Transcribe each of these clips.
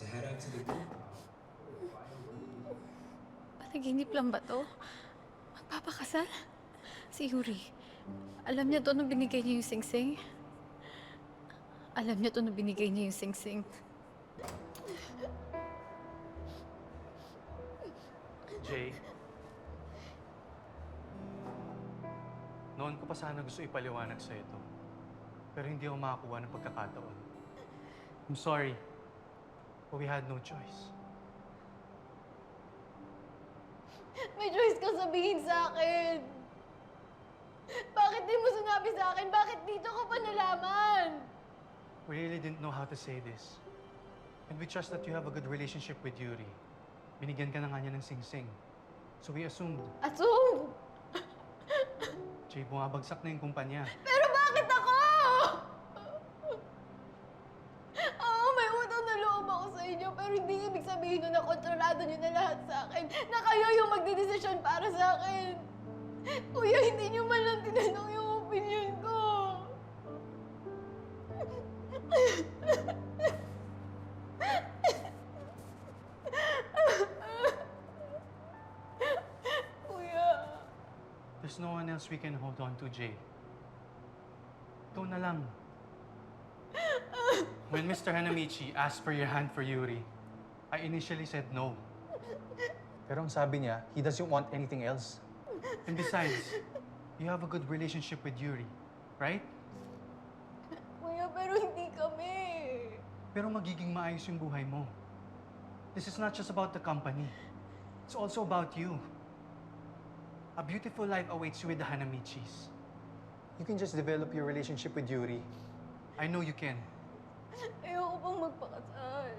to head out to the group. Panaginip lang ba to? Magpapakasal? Si Yuri, alam niya to nung binigay niya yung singsing? Alam niya to nung binigay niya yung singsing. Jay. Noon ko pa sana gusto ipaliwanag sa ito. Pero hindi ako makakuha ng pagkakataon. I'm sorry. But we had no choice. May choice ka sabihin sa akin. Bakit di mo sinabi sa akin? Bakit dito ko pa nalaman? We really didn't know how to say this. And we trust that you have a good relationship with Yuri. Binigyan ka na nga niya ng sing-sing. So we assumed, Assume! Jay, bumabagsak na yung kumpanya. Pero bakit ako? Oo, may utang na loob inyo, pero hindi ibig sabihin nun na kontrolado niyo na lahat sa akin. Na kayo yung magdidesisyon para sa akin. Kuya, hindi niyo man lang tinanong yung opinion ko. Kuya. There's no one else we can hold on to, Jay. Ikaw na lang. When Mr. Hanamichi asked for your hand for Yuri, I initially said no. Pero ang sabi niya, he doesn't want anything else. And besides, you have a good relationship with Yuri, right? Kuya, pero hindi kami. Pero magiging maayos yung buhay mo. This is not just about the company. It's also about you. A beautiful life awaits you with the Hanamichis. You can just develop your relationship with Yuri. I know you can. Ayoko pang magpakasal.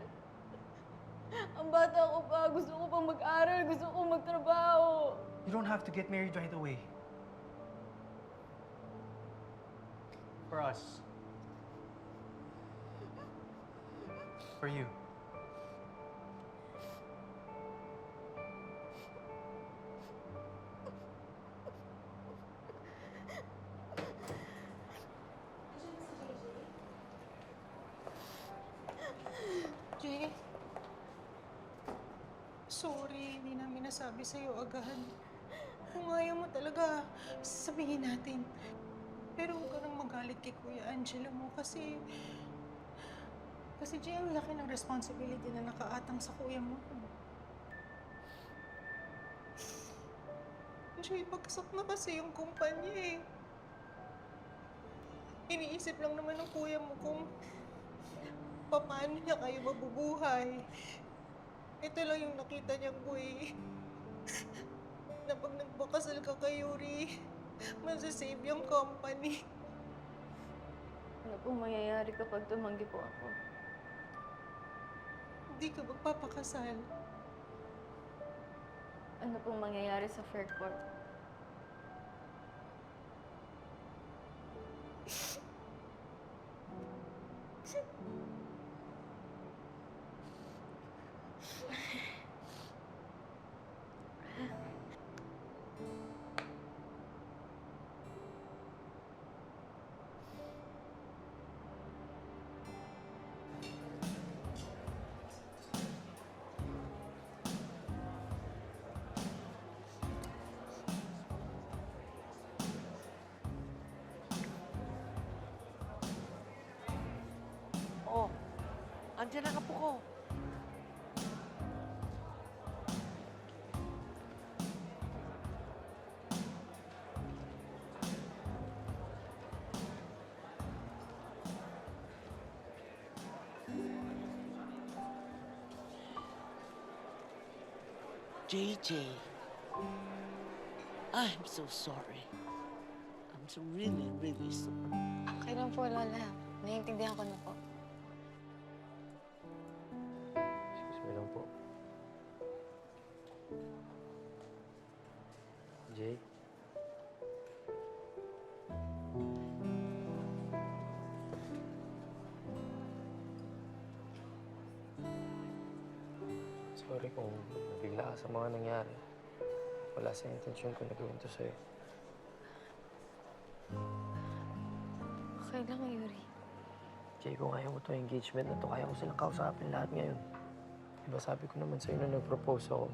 Ang bata ko pa, gusto ko pang mag-aral, gusto ko magtrabaho. You don't have to get married right away. For us. For you. Sorry, hindi namin nasabi sa'yo agad. Kung ayaw mo talaga, sabihin natin. Pero huwag ka nang magalit kay Kuya Angela mo kasi... Kasi Jay, ang laki ng responsibility na nakaatang sa kuya mo. Jay, pagkasak na kasi yung kumpanya eh. Iniisip lang naman ng kuya mo kung paano niya kayo mabubuhay. Ito lang yung nakita niyang buhay. na pag nagpakasal ka kay Yuri, masasave yung company. Ano pong mangyayari kapag tumanggi po ako? Hindi ka magpapakasal. Ano pong mangyayari sa fair court? andyan ang apo ko. JJ, I'm so sorry. I'm so really, really sorry. Okay lang po, Lola. Naiintindihan ko na po. Sorry kung nabigla ka sa mga nangyari. Wala sa intensyon ko na gawin to sa'yo. Okay lang, Yuri. Jay, kung ayaw to engagement na to, kaya ko silang kausapin lahat ngayon. Diba sabi ko naman sa'yo nung nag-propose ako,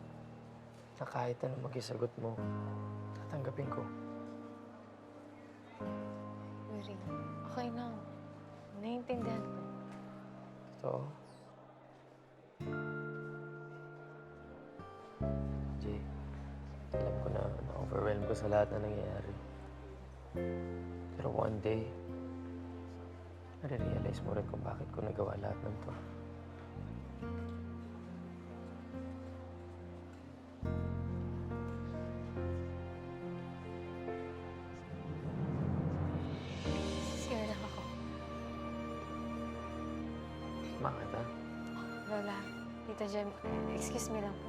na kahit ano magisagot mo, tatanggapin ko. Yuri, okay na. Naiintindihan ko. Totoo. Na-overwhelm ko sa lahat na nangyayari. Pero one day, nare-realize mo rin kung bakit ko nagawa lahat ng to. Ako. Sama kita. Lola, Tita Jem, excuse me lang po.